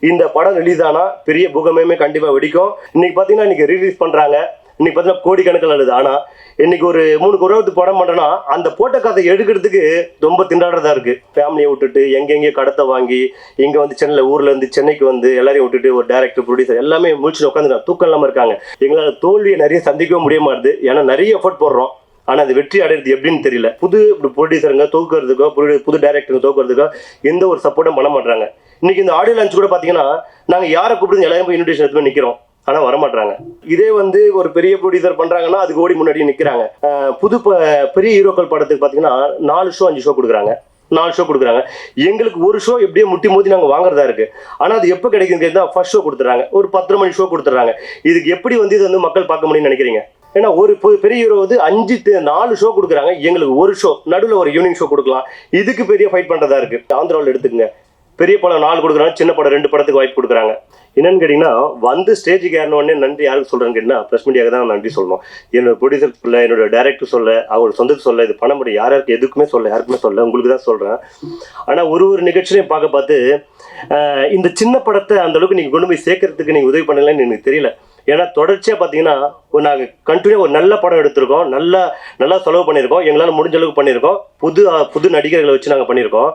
இந்த படம் ரிலீஸ் ஆனால் பெரிய பூகமே கண்டிப்பாக வெடிக்கும். இன்னைக்கு பார்த்தீங்கன்னா இன்னைக்கு ரிலீஸ் பண்ணுறாங்க இன்னைக்கு பார்த்தீங்கன்னா கோடிக்கணக்கில் அழுது ஆனால் இன்னைக்கு ஒரு மூணு குரவத்து படம் பண்ணுறேன்னா அந்த போட்ட கதை எடுக்கிறதுக்கு ரொம்ப திண்டாடுறதா இருக்குது ஃபேமிலியை விட்டுட்டு எங்கெங்கே கடத்தை வாங்கி இங்கே வந்து சென்னையில் ஊரில் இருந்து சென்னைக்கு வந்து எல்லாரையும் விட்டுட்டு ஒரு டேரக்டர் ப்ரொடியூசர் எல்லாமே முடிச்சுட்டு உட்காந்துருக்காங்க தூக்கம் இல்லாமல் இருக்காங்க. எங்களால் தோல்வியை நிறைய சந்திக்கவும் முடிய மாட்டுது. ஏன்னா நிறைய எஃபர்ட் போடுறோம். ஆனால் அது வெற்றி அடையிறது எப்படின்னு தெரியல. புது ப்ரொடியூசருங்க தோக்குறதுக்கோ புது- புது டேரக்டருங்க தோக்குறதுக்கோ எந்த ஒரு சப்போர்ட்டும் பண்ண மாட்டாங்க இன்னைக்கு இந்த ஆடியோ லான்ச் கூட பார்த்தீங்கன்னா நாங்கள் யாரை கூப்பிடுங்க எல்லாரும் போய் இன்விடேஷன் எடுத்து நிற்கிறோம் ஆனால் வரமாட்டாங்க வர இதே வந்து ஒரு பெரிய ப்ரொடியூசர் பண்ணுறாங்கன்னா அதுக்கு ஓடி முன்னாடி நிற்கிறாங்க புது ப- பெரிய ஹீரோக்கள் படத்துக்கு பார்த்தீங்கன்னா நாலு ஷோ அஞ்சு ஷோ கொடுக்குறாங்க. நாலு ஷோ கொடுக்குறாங்க. எங்களுக்கு ஒரு ஷோ எப்படியே முட்டி மோதி நாங்கள் வாங்குறதா இருக்கு. ஆனால் அது எப்போ கிடைக்குதுன்னு தான் ஃபர்ஸ்ட் ஷோ கொடுத்துறாங்க ஒரு பத்தரை மணி ஷோ கொடுத்துறாங்க இதுக்கு எப்படி வந்து இது வந்து மக்கள் பார்க்க முடியும்னு நினைக்கிறீங்க? ஏன்னா ஒரு பெரிய ஹீரோ வந்து அஞ்சு நாலு ஷோ கொடுக்குறாங்க. எங்களுக்கு ஒரு ஷோ நடுவில் ஒரு ஈவினிங் ஷோ கொடுக்கலாம். இதுக்கு பெரிய ஃபைட் பண்ணுறதா இருக்கு. ஆந்திராவில் எடுத்துக்கங்க. பெரிய படம் நாலு கொடுக்குறாங்க சின்ன படம் ரெண்டு படத்துக்கு வாய்ப்பு கொடுக்குறாங்க. என்னன்னு கேட்டிங்கன்னா வந்து ஸ்டேஜுக்கு ஏறினோடனே நன்றி யாருக்கு சொல்கிறேன்னு கேட்டிங்கன்னா ப்ரெஸ் மீடியாவுக்கு தான் நன்றி சொல்லணும். என்னோட ப்ரொடியூசர் சொல்ல என்னோட டேரக்டர் சொல்ல அவங்க சொந்தத்துக்கு சொல்ல இது பண்ண முடியும் யார் யாருக்கு எதுக்குமே சொல்ல யாருக்குமே சொல்ல உங்களுக்கு தான் சொல்கிறேன் ஆனால் ஒரு ஒரு நிகழ்ச்சியிலையும் பார்க்க பார்த்து இந்த சின்ன படத்தை அந்த அளவுக்கு நீங்கள் கொண்டு போய் சேர்க்கறதுக்கு நீங்கள் உதவி பண்ணலன்னு எனக்கு தெரியல. ஏன்னா தொடர்ச்சியாக பார்த்தீங்கன்னா ஒரு நாங்கள் கண்டினியூ ஒரு நல்ல படம் எடுத்திருக்கோம் நல்லா நல்லா செலவு பண்ணியிருக்கோம் எங்களால் முடிஞ்ச அளவுக்கு பண்ணியிருக்கோம். புது புது நடிகர்களை வச்சு நாங்கள் பண்ணியிருக்கோம்.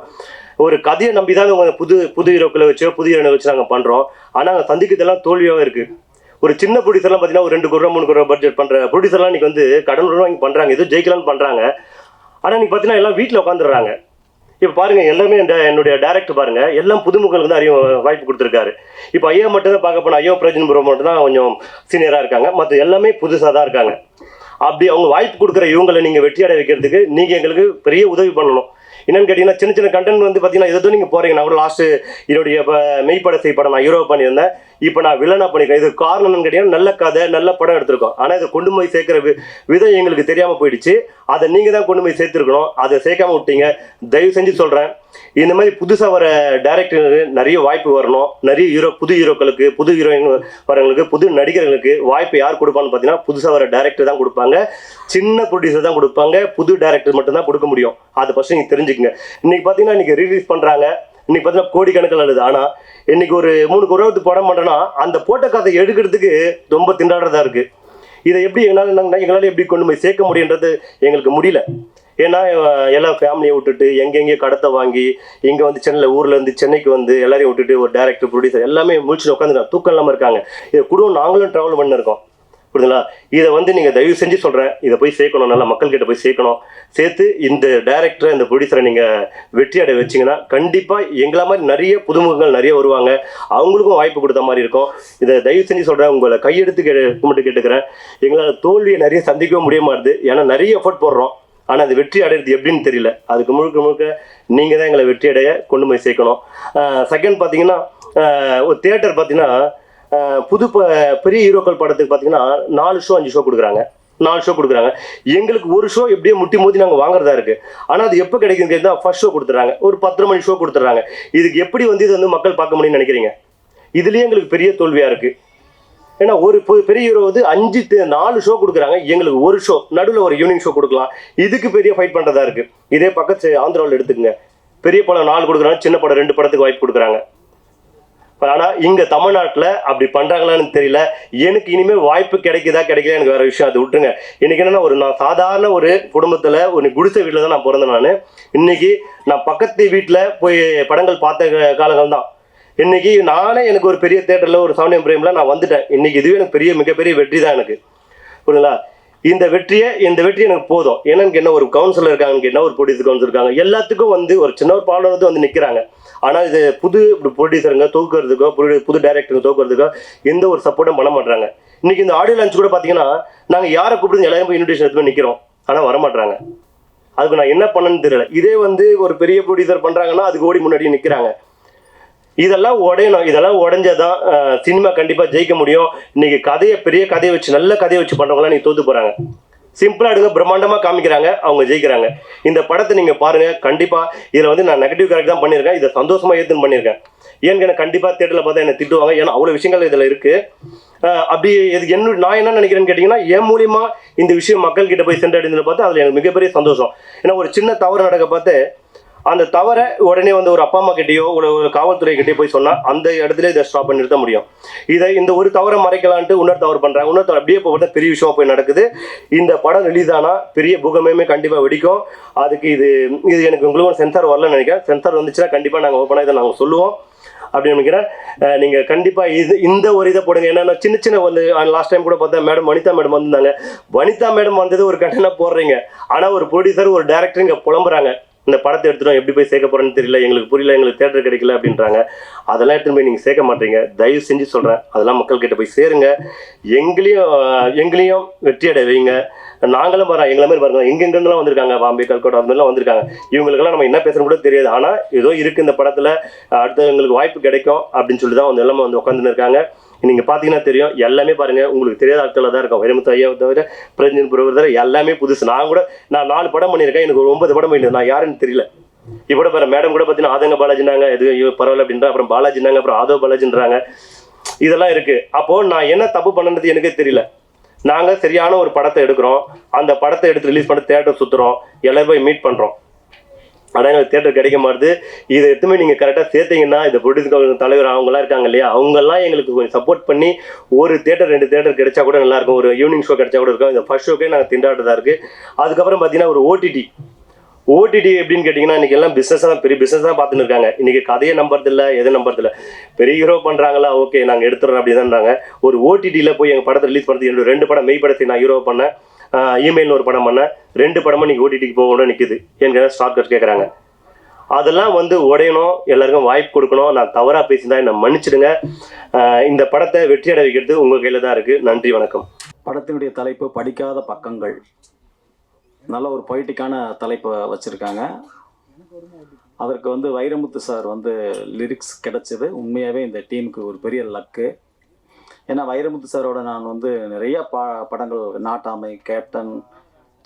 ஒரு கதையை நம்பி தான் உங்க புது புது ஹீரோக்களை வச்சோ புது ஹீரோனை வச்சு நாங்கள் பண்ணுறோம் ஆனால் நாங்கள் சந்திக்கிறதெல்லாம் தோல்வியாகவே இருக்குது ஒரு சின்ன ப்ரொடியூசர்லாம் பார்த்தீங்கன்னா ஒரு ரெண்டு கோடி மூணு கோடி ரூபா பட்ஜெட் பண்ணுற ப்ரொடியூசர்லாம் இன்னைக்கு வந்து கடன் ரூபா வாங்கி பண்ணுறாங்க எதுவும் ஜெயிக்கலாம்னு பண்ணுறாங்க ஆனால் நீங்கள் பார்த்தீங்கன்னா எல்லாம் வீட்டில் உட்காந்துடுறாங்க இப்போ பாருங்கள் எல்லாமே இந்த என்னுடைய டேரக்டர் பாருங்கள் எல்லாம் புதுமுகங்களுக்கு தான் அறிய வாய்ப்பு கொடுத்துருக்காரு. இப்போ ஐயா மட்டும் தான் பார்க்க போனால் ஐயோ பிரஜன் ப்ரோ மட்டும் தான் கொஞ்சம் சீனியராக இருக்காங்க. மற்ற எல்லாமே புதுசாக தான் இருக்காங்க. அப்படி அவங்க வாய்ப்பு கொடுக்குற இவங்களை நீங்கள் வெற்றியாட வைக்கிறதுக்கு நீங்கள் எங்களுக்கு பெரிய உதவி பண்ணணும். என்னன்னு கேட்டிங்கன்னா சின்ன சின்ன கண்டென்ட் வந்து பார்த்தீங்கன்னா எதோ நீங்கள் போகிறீங்க நான் கூட லாஸ்ட்டு என்னுடைய இப்போ மெய்ப்பட செய்யப்படம் நான் ஹீரோ பண்ணியிருந்தேன். இப்போ நான் வில்லனா பண்ணிக்கிறேன். இது காரணம் என்னன்னு நல்ல கதை நல்ல படம் எடுத்திருக்கோம். ஆனால் இதை கொண்டு போய் சேர்க்குற வி- விதம் எங்களுக்கு தெரியாமல் போயிடுச்சு. அதை நீங்கள் தான் கொண்டு போய் சேர்த்துருக்கணும். அதை சேர்க்காம விட்டீங்க. தயவு செஞ்சு சொல்கிறேன் இந்த மாதிரி புதுசாக வர டேரக்டர் நிறைய வாய்ப்பு வரணும். நிறைய ஹீரோ புது ஹீரோக்களுக்கு புது ஹீரோயின் வரவங்களுக்கு புது நடிகர்களுக்கு வாய்ப்பு யார் கொடுப்பான்னு பார்த்தீங்கன்னா புதுசாக வர டேரக்டர் தான் கொடுப்பாங்க. சின்ன ப்ரொடியூசர் தான் கொடுப்பாங்க. புது டேரக்டர் மட்டும் தான் கொடுக்க முடியும். அதை ஃபஸ்ட்டு நீங்கள் தெரிஞ்சுக்கங்க. இன்றைக்கி பார்த்தீங்கன்னா இன்றைக்கி ரிலீஸ் பண்ணுறாங்க இன்னைக்கு பார்த்தீங்கன்னா கோடிக்கணக்கில் அழுது ஆனால் இன்னைக்கு ஒரு மூணு குறைவத்து படம் பண்ணுறேன்னா அந்த போட்ட கதை எடுக்கிறதுக்கு ரொம்ப திண்டாடுறதா இருக்குது இதை எப்படி எங்களால் நாங்கள் எங்களால் எப்படி கொண்டு போய் சேர்க்க முடியுன்றது எங்களுக்கு முடியல. ஏன்னா எல்லாம் ஃபேமிலியை விட்டுட்டு எங்கெங்கே கடத்தை வாங்கி இங்கே வந்து சென்னையில் ஊரில் இருந்து சென்னைக்கு வந்து எல்லாரையும் விட்டுட்டு ஒரு டேரக்டர் ப்ரொடியூசர் எல்லாமே முடிச்சுட்டு உட்காந்துருக்காங்க தூக்கம் இல்லாமல் இருக்காங்க. இதை குடும்பம் நாங்களும் ட்ராவல் பண்ணிருக்கோம். புரியுதுங்களா? இதை வந்து நீங்கள் தயவு செஞ்சு சொல்கிறேன் இதை போய் சேர்க்கணும் நல்லா மக்கள்கிட்ட போய் சேர்க்கணும். சேர்த்து இந்த டைரக்டரை இந்த ப்ரொடியூசரை நீங்கள் வெற்றி அடைய வச்சிங்கன்னா கண்டிப்பாக எங்களை மாதிரி நிறைய புதுமுகங்கள் நிறைய வருவாங்க. அவங்களுக்கும் வாய்ப்பு கொடுத்த மாதிரி இருக்கும். இதை தயவு செஞ்சு சொல்கிறேன் உங்களை கையெடுத்து கே கும்பிட்டு கேட்டுக்கிறேன். எங்களால் தோல்வியை நிறைய சந்திக்கவும் முடிய மாட்டுது. ஏன்னா நிறைய எஃபர்ட் போடுறோம். ஆனால் அது வெற்றி அடையிறது எப்படின்னு தெரியல. அதுக்கு முழுக்க முழுக்க நீங்கள் தான் எங்களை வெற்றி அடைய கொண்டு போய் சேர்க்கணும். செகண்ட் பார்த்தீங்கன்னா ஒரு தேட்டர் பார்த்தீங்கன்னா புது ப பெரிய ஹீரோக்கள் படத்துக்கு பார்த்தீங்கன்னா நாலு ஷோ அஞ்சு ஷோ கொடுக்குறாங்க. நாலு ஷோ கொடுக்குறாங்க. எங்களுக்கு ஒரு ஷோ எப்படியே முட்டி மோதி நாங்கள் வாங்குறதா இருக்கு. ஆனால் அது எப்போ கிடைக்குதுன்னு தான் ஃபர்ஸ்ட் ஷோ கொடுத்துறாங்க ஒரு பத்தரை மணி ஷோ கொடுத்துறாங்க இதுக்கு எப்படி வந்து இது வந்து மக்கள் பார்க்க முடியும்னு நினைக்கிறீங்க? இதுலேயே எங்களுக்கு பெரிய தோல்வியாக இருக்கு. ஏன்னா ஒரு பெரிய ஹீரோ வந்து அஞ்சு நாலு ஷோ கொடுக்குறாங்க. எங்களுக்கு ஒரு ஷோ நடுவில் ஒரு ஈவினிங் ஷோ கொடுக்கலாம். இதுக்கு பெரிய ஃபைட் பண்ணுறதா இருக்கு. இதே பக்கத்து ஆந்திராவில் எடுத்துக்கங்க. பெரிய படம் நாலு கொடுக்குறாங்க சின்ன படம் ரெண்டு படத்துக்கு வாய்ப்பு கொடுக்குறாங்க. ஆனா இங்க தமிழ்நாட்டில் அப்படி பண்றாங்களான்னு தெரியல. எனக்கு இனிமே வாய்ப்பு கிடைக்குதா கிடைக்கல எனக்கு வேற விஷயம். அது விட்டுருங்க. இன்னைக்கு என்னன்னா ஒரு நான் சாதாரண ஒரு குடும்பத்துல ஒரு குடிசை வீட்டில் தான் நான் பிறந்தேன் நான். இன்னைக்கு நான் பக்கத்து வீட்டில் போய் படங்கள் பார்த்த காலங்கள் தான். இன்னைக்கு நானே எனக்கு ஒரு பெரிய தேட்டரில் ஒரு சவுண்ட் பிரேம்ல நான் வந்துட்டேன். இன்னைக்கு இதுவே எனக்கு பெரிய மிகப்பெரிய வெற்றி தான் எனக்கு. புரியுங்களா இந்த வெற்றியை இந்த வெற்றி எனக்கு போதும். என்னன்னு என்ன ஒரு கவுன்சிலர் இருக்காங்க என்ன ஒரு ப்ரொடியூசர் கவுன்சிலர் இருக்காங்க எல்லாத்துக்கும் வந்து ஒரு சின்ன ஒரு பாடம் வந்து வந்து நிற்கிறாங்க ஆனால் இது புது ப்ரொடியூசருங்க தூக்குறதுக்கோ புது புது தூக்குறதுக்கோ எந்த ஒரு சப்போர்ட்டும் பண்ண மாட்டாங்க இன்னைக்கு இந்த ஆடியோ லான்ச் கூட பார்த்தீங்கன்னா நாங்கள் யாரை கூப்பிடுறது எல்லாரும் போய் இன்விடேஷன் எடுத்து நிற்கிறோம் ஆனால் வரமாட்டாங்க அதுக்கு நான் என்ன பண்ணேன்னு தெரியல. இதே வந்து ஒரு பெரிய ப்ரொடியூசர் பண்ணுறாங்கன்னா அதுக்கு ஓடி முன்னாடி நிற்கிறாங்க இதெல்லாம் உடையணும். இதெல்லாம் உடஞ்சாதான் சினிமா கண்டிப்பாக ஜெயிக்க முடியும். இன்னைக்கு கதையை பெரிய கதையை வச்சு நல்ல கதையை வச்சு பண்ணுறவங்களாம் நீங்கள் தோத்து போகிறாங்க சிம்பிளாக எடுங்க பிரம்மாண்டமாக காமிக்கிறாங்க அவங்க ஜெயிக்கிறாங்க. இந்த படத்தை நீங்கள் பாருங்கள் கண்டிப்பாக இதில் வந்து நான் நெகட்டிவ் கேரக்டர் தான் பண்ணியிருக்கேன். இதை சந்தோஷமாக ஏற்றுன்னு பண்ணியிருக்கேன். ஏன்னு எனக்கு கண்டிப்பாக தேட்டரில் பார்த்தா என்னை திட்டுவாங்க. ஏன்னா அவ்வளோ விஷயங்கள் இதில் இருக்குது அப்படி இது என்ன நான் என்ன நினைக்கிறேன்னு கேட்டிங்கன்னா என் மூலியமாக இந்த விஷயம் மக்கள்கிட்ட போய் சென்றடைந்தது பார்த்து அதில் எனக்கு மிகப்பெரிய சந்தோஷம். ஏன்னா ஒரு சின்ன தவறு நடக்க பார்த்து அந்த தவற உடனே வந்து ஒரு அப்பா அம்மா கிட்டேயோ ஒரு ஒரு காவல்துறை கிட்டேயோ போய் சொன்னா அந்த இடத்துல இதை ஸ்டாப் பண்ணி நிறுத்த முடியும். இதை இந்த ஒரு தவறை மறைக்கலான்ட்டு இன்னொரு தவறு பண்றாங்க. இன்னொரு தவறு அப்படியே போக பெரிய விஷயமா போய் நடக்குது. இந்த படம் ரிலீஸ் ஆனா பெரிய பூகமே கண்டிப்பா வெடிக்கும். அதுக்கு இது இது எனக்கு உங்களுக்கு சென்சார் வரலன்னு நினைக்கிறேன். சென்சார் வந்துச்சுன்னா கண்டிப்பா நாங்க ஓப்பனா இதை நாங்கள் சொல்லுவோம். அப்படின்னு நினைக்கிறேன். நீங்கள் நீங்க கண்டிப்பா இது இந்த ஒரு இதை போடுங்க. என்னன்னா சின்ன சின்ன வந்து லாஸ்ட் டைம் கூட பார்த்தா மேடம் வனிதா மேடம் வந்திருந்தாங்க. வனிதா மேடம் வந்தது ஒரு கண்டனா போடுறீங்க. ஆனா ஒரு ப்ரொடியூசர் ஒரு டேரக்டர் இங்க புலம்புறாங்க. இந்த படத்தை எடுத்துட்டோம் எப்படி போய் சேர்க்க போறேன்னு தெரியல எங்களுக்கு புரியல எங்களுக்கு தேட்டர் கிடைக்கல அப்படின்றாங்க. அதெல்லாம் எடுத்துகிட்டு போய் நீங்கள் சேர்க்க மாட்டீங்க. தயவு செஞ்சு சொல்கிறேன் அதெல்லாம் மக்கள் கிட்ட போய் சேருங்க. எங்களையும் எங்களையும் வெற்றி அடைய வைங்க. நாங்களும் வரோம் எங்களை மாதிரி பாருங்க எங்கெங்கெல்லாம் வந்திருக்காங்க பாம்பே கல்கட்டா அந்த மாதிரிலாம் வந்திருக்காங்க. இவங்களுக்கெல்லாம் நம்ம என்ன பேசணும் கூட தெரியாது. ஆனால் ஏதோ இருக்குது இந்த படத்தில் அடுத்து எங்களுக்கு வாய்ப்பு கிடைக்கும் அப்படின்னு சொல்லி தான் வந்து எல்லாமே வந்து உட்காந்துன்னு இருக்காங்க. நீங்க பாத்தீங்கன்னா தெரியும் எல்லாமே பாருங்க உங்களுக்கு தெரியாத ஆட்களில் தான் இருக்கும் வைரமுத்து ஐயா தவிர பிரஞ்சன் புரவர் தவிர எல்லாமே புதுசு. நான் கூட நான் நாலு படம் பண்ணியிருக்கேன் எனக்கு ஒரு ஒன்பது படம் பண்ணியிருந்தேன் நான் யாருன்னு தெரியல. இப்போ பாரு மேடம் கூட பார்த்தீங்கன்னா ஆதங்க பாலாஜினாங்க இது ஐயோ, பரவாயில்ல அப்படின்ற அப்புறம் பாலாஜினாங்க அப்புறம் ஆதவ பாலாஜின்றாங்க. இதெல்லாம் இருக்கு. அப்போ நான் என்ன தப்பு பண்ணது எனக்கே தெரியல. நாங்கள் சரியான ஒரு படத்தை எடுக்கிறோம். அந்த படத்தை எடுத்து ரிலீஸ் பண்ணி தேட்டர் சுற்றுறோம் எல்லாரும் போய் மீட் பண்ணுறோம் ஆனால் எங்களுக்கு தேட்டர் கிடைக்க மாட்டுது இதை எடுத்துமே நீங்கள் கரெக்டாக சேர்த்தீங்கன்னா இந்த ப்ரொடியூசர் தலைவர் அவங்களாம் இருக்காங்க இல்லையா? அவங்கெல்லாம் எங்களுக்கு கொஞ்சம் சப்போர்ட் பண்ணி ஒரு தேட்டர் ரெண்டு தேட்டர் கிடைச்சா கூட நல்லாயிருக்கும் ஒரு ஈவினிங் ஷோ கிடைச்சா கூட இருக்கும். இந்த ஃபர்ஸ்ட் ஷோக்கே நாங்கள் திண்டாடுறதா இருக்குது அதுக்கப்புறம் பார்த்தீங்கன்னா ஒரு ஓடிடி ஓடிடி எப்படின்னு கேட்டிங்கன்னா இன்றைக்கி எல்லாம் பிஸ்னஸ் தான் பெரிய பிஸ்னஸ் தான் பார்த்துன்னு இருக்காங்க. இன்றைக்கி கதையை நம்புறதில்ல எதை நம்புறதில்ல. இல்லை பெரிய ஹீரோ பண்ணுறாங்களா ஓகே நாங்கள் எடுத்துறோம் அப்படிதான்றாங்க ஒரு ஓடிடியில் போய் எங்கள் படத்தை ரிலீஸ் பண்ணுறது என்னோட ரெண்டு படம் மெய் படத்தை நான் ஹீரோ பண்ணேன். இமெயில்னு ஒரு படம் பண்ணேன். ரெண்டு படமும் நீங்கள் ஓடிடிக்கு போகணும் நிற்குது என்கிற ஸ்டார்ட் கட் கேட்குறாங்க அதெல்லாம் வந்து உடையணும் எல்லாருக்கும் வாய்ப்பு கொடுக்கணும். நான் தவறாக பேசியிருந்தா என்னை மன்னிச்சிடுங்க. இந்த படத்தை வெற்றி அடை வைக்கிறது உங்கள் கையில் தான் இருக்குது நன்றி வணக்கம். படத்தினுடைய தலைப்பு படிக்காத பக்கங்கள். நல்ல ஒரு பொய்ட்டிக்கான தலைப்பை வச்சுருக்காங்க. அதற்கு வந்து வைரமுத்து சார் வந்து லிரிக்ஸ் கிடச்சிது. உண்மையாகவே இந்த டீமுக்கு ஒரு பெரிய லக்கு ஏன்னா வைரமுத்து சாரோட நான் வந்து நிறைய பா படங்கள் நாட்டாமை கேப்டன்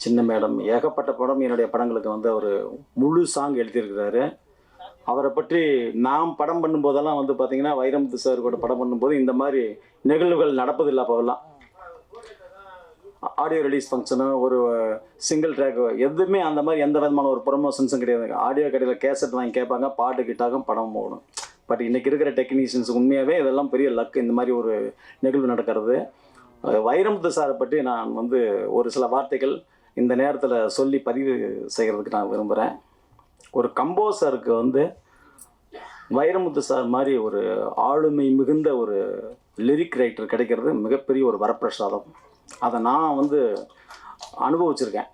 சின்ன மேடம் ஏகப்பட்ட படம் என்னுடைய படங்களுக்கு வந்து அவர் முழு சாங் எழுதியிருக்கிறாரு. அவரை பற்றி நாம் படம் பண்ணும்போதெல்லாம் வந்து பார்த்தீங்கன்னா வைரமுத்து சார் கூட படம் பண்ணும்போது இந்த மாதிரி நிகழ்வுகள் நடப்பதில்லை அப்போவெல்லாம். ஆடியோ ரிலீஸ் ஃபங்க்ஷனு ஒரு சிங்கிள் ட்ராக் எதுவுமே அந்த மாதிரி எந்த விதமான ஒரு ப்ரொமோஷன்ஸும் கிடையாது. ஆடியோ கடையில் கேசட் வாங்கி கேட்பாங்க பாட்டு கிட்டாகும் படம் போகணும் பட் இன்றைக்கி இருக்கிற டெக்னீஷியன்ஸ் உண்மையாகவே இதெல்லாம் பெரிய லக் இந்த மாதிரி ஒரு நிகழ்வு நடக்கிறது. வைரமுத்து சாரை பற்றி நான் வந்து ஒரு சில வார்த்தைகள் இந்த நேரத்தில் சொல்லி பதிவு செய்கிறதுக்கு நான் விரும்புகிறேன் ஒரு கம்போசருக்கு வந்து வைரமுத்து சார் மாதிரி ஒரு ஆளுமை மிகுந்த ஒரு லிரிக் ரைட்டர் கிடைக்கிறது மிகப்பெரிய ஒரு வரப்பிரசாதம். அதை நான் வந்து அனுபவிச்சிருக்கேன்.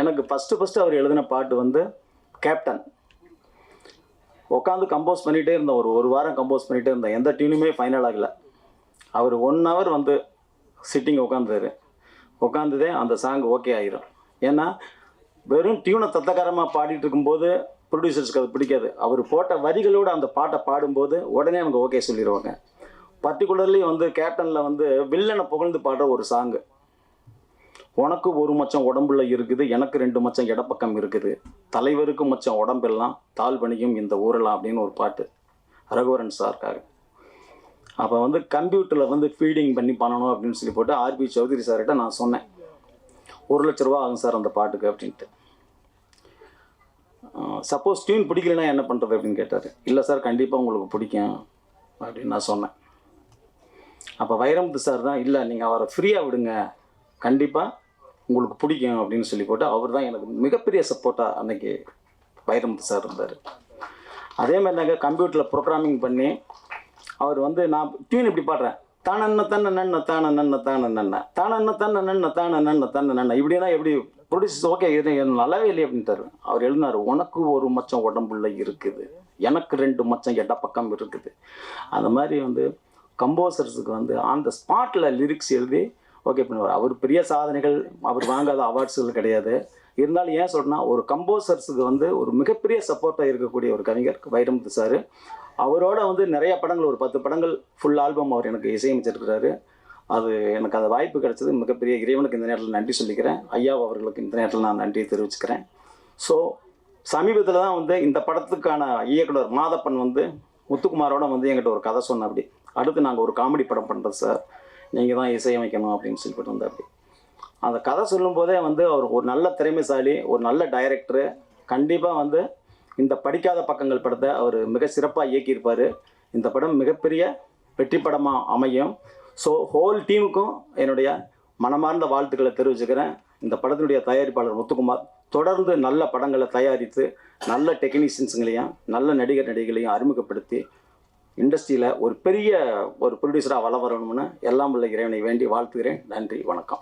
எனக்கு ஃபஸ்ட்டு ஃபஸ்ட்டு அவர் எழுதின பாட்டு வந்து கேப்டன் உட்காந்து கம்போஸ் பண்ணிகிட்டே இருந்தேன். ஒரு ஒரு வாரம் கம்போஸ் பண்ணிகிட்டே இருந்தேன். எந்த டியூனுமே ஃபைனல் ஆகலை. அவர் ஒன் ஹவர் வந்து சிட்டிங் உட்காந்துரு உட்காந்துதே அந்த சாங் ஓகே ஆயிரும். ஏன்னா வெறும் டியூனை தத்தக்காரமாக பாடிட்டு இருக்கும்போது ப்ரொடியூசர்ஸ்க்கு அது பிடிக்காது. அவர் போட்ட வரிகளோடு அந்த பாட்டை பாடும்போது உடனே அவங்க ஓகே சொல்லிடுவாங்க பர்டிகுலர்லி வந்து கேப்டனில் வந்து வில்லனை புகழ்ந்து பாடுற ஒரு சாங்கு உனக்கு ஒரு மச்சம் உடம்புல இருக்குது எனக்கு ரெண்டு மச்சம் இடப்பக்கம் இருக்குது. தலைவருக்கு மச்சம் உடம்பெல்லாம் தாழ் பணியும் இந்த ஊரெல்லாம் அப்படின்னு ஒரு பாட்டு. ரகுவரன் சாருக்காக. அப்போ வந்து கம்ப்யூட்டரில் வந்து ஃபீடிங் பண்ணி பண்ணணும் அப்படின்னு சொல்லி போட்டு ஆர்பி சௌத்ரி சார்கிட்ட நான் சொன்னேன். ஒரு லட்ச ரூபா ஆகும் சார் அந்த பாட்டுக்கு அப்படின்ட்டு. சப்போஸ் டியூன் பிடிக்கலனா என்ன பண்ணுறது அப்படின்னு கேட்டார். இல்லை சார் கண்டிப்பாக உங்களுக்கு பிடிக்கும் அப்படின்னு நான் சொன்னேன். அப்போ வைரமுத்து சார் தான் இல்லை நீங்கள் அவரை ஃப்ரீயாக விடுங்க. கண்டிப்பாக உங்களுக்கு பிடிக்கும் அப்படின்னு சொல்லி போட்டு அவர் தான் எனக்கு மிகப்பெரிய சப்போர்ட்டாக அன்னைக்கு வைரமுத்து சார் இருந்தார். அதே மாதிரி நாங்கள் கம்ப்யூட்டரில் ப்ரோக்ராமிங் பண்ணி அவர் வந்து நான் டியூன் இப்படி பாடுறேன். தானன்ன தன்ன நன்ன தான நன்ன தான நன்ன தானன்ன. தன்ன நன்ன தான நன்ன தன்ன நன்ன இப்படின்னா எப்படி ப்ரொடியூசர்ஸ் ஓகே இது நல்லாவே இல்லை அப்படின்ட்டாரு. அவர் எழுதினார் உனக்கு ஒரு மச்சம் உடம்புள்ள இருக்குது. எனக்கு ரெண்டு மச்சம் எட்ட பக்கம் இருக்குது. அந்த மாதிரி வந்து கம்போசர்ஸுக்கு வந்து ஆன் த ஸ்பாட்டில் லிரிக்ஸ் எழுதி ஓகே பண்ணுவார் அவர் பெரிய சாதனைகள் அவர் வாங்காத அவார்ட்ஸுகள் கிடையாது. இருந்தாலும் ஏன் சொல்றேன்னா ஒரு கம்போசர்ஸுக்கு வந்து ஒரு மிகப்பெரிய சப்போர்ட்டாக இருக்கக்கூடிய ஒரு கவிஞர் வைரமுத்து சார். அவரோட வந்து நிறைய படங்கள் ஒரு பத்து படங்கள் ஃபுல் ஆல்பம் அவர் எனக்கு இசையமைச்சிருக்கிறாரு. அது எனக்கு அந்த வாய்ப்பு கிடைச்சது. மிகப்பெரிய இறைவனுக்கு இந்த நேரத்தில் நன்றி சொல்லிக்கிறேன். ஐயா அவர்களுக்கு இந்த நேரத்தில் நான் நன்றி தெரிவிச்சுக்கிறேன். ஸோ சமீபத்தில் தான் வந்து இந்த படத்துக்கான இயக்குனர் மாதப்பன் வந்து முத்துக்குமாரோட வந்து என்கிட்ட ஒரு கதை சொன்ன அப்படி. அடுத்து நாங்கள் ஒரு காமெடி படம் பண்ணுறோம் சார் நீங்கள் தான் இசையமைக்கணும் அப்படின்னு சொல்லிட்டு வந்தார். அந்த கதை சொல்லும்போதே வந்து அவர் ஒரு நல்ல திறமைசாலி ஒரு நல்ல டைரக்டரு கண்டிப்பாக வந்து இந்த படிக்காத பக்கங்கள் படத்தை அவர் மிக சிறப்பாக இயக்கியிருப்பார். இந்த படம் மிகப்பெரிய வெற்றி படமாக அமையும். ஸோ ஹோல் டீமுக்கும் என்னுடைய மனமார்ந்த வாழ்த்துக்களை தெரிவிச்சுக்கிறேன். இந்த படத்தினுடைய தயாரிப்பாளர் முத்துக்குமார் தொடர்ந்து நல்ல படங்களை தயாரித்து நல்ல டெக்னீஷியன்ஸுங்களையும் நல்ல நடிகர் நடிகைகளையும் அறிமுகப்படுத்தி இண்டஸ்ட்ரியில் ஒரு பெரிய ஒரு ப்ரொடியூசராக வள வரணும்னு எல்லாம் உள்ள இறைவனை வேண்டி வாழ்த்துகிறேன். நன்றி வணக்கம்.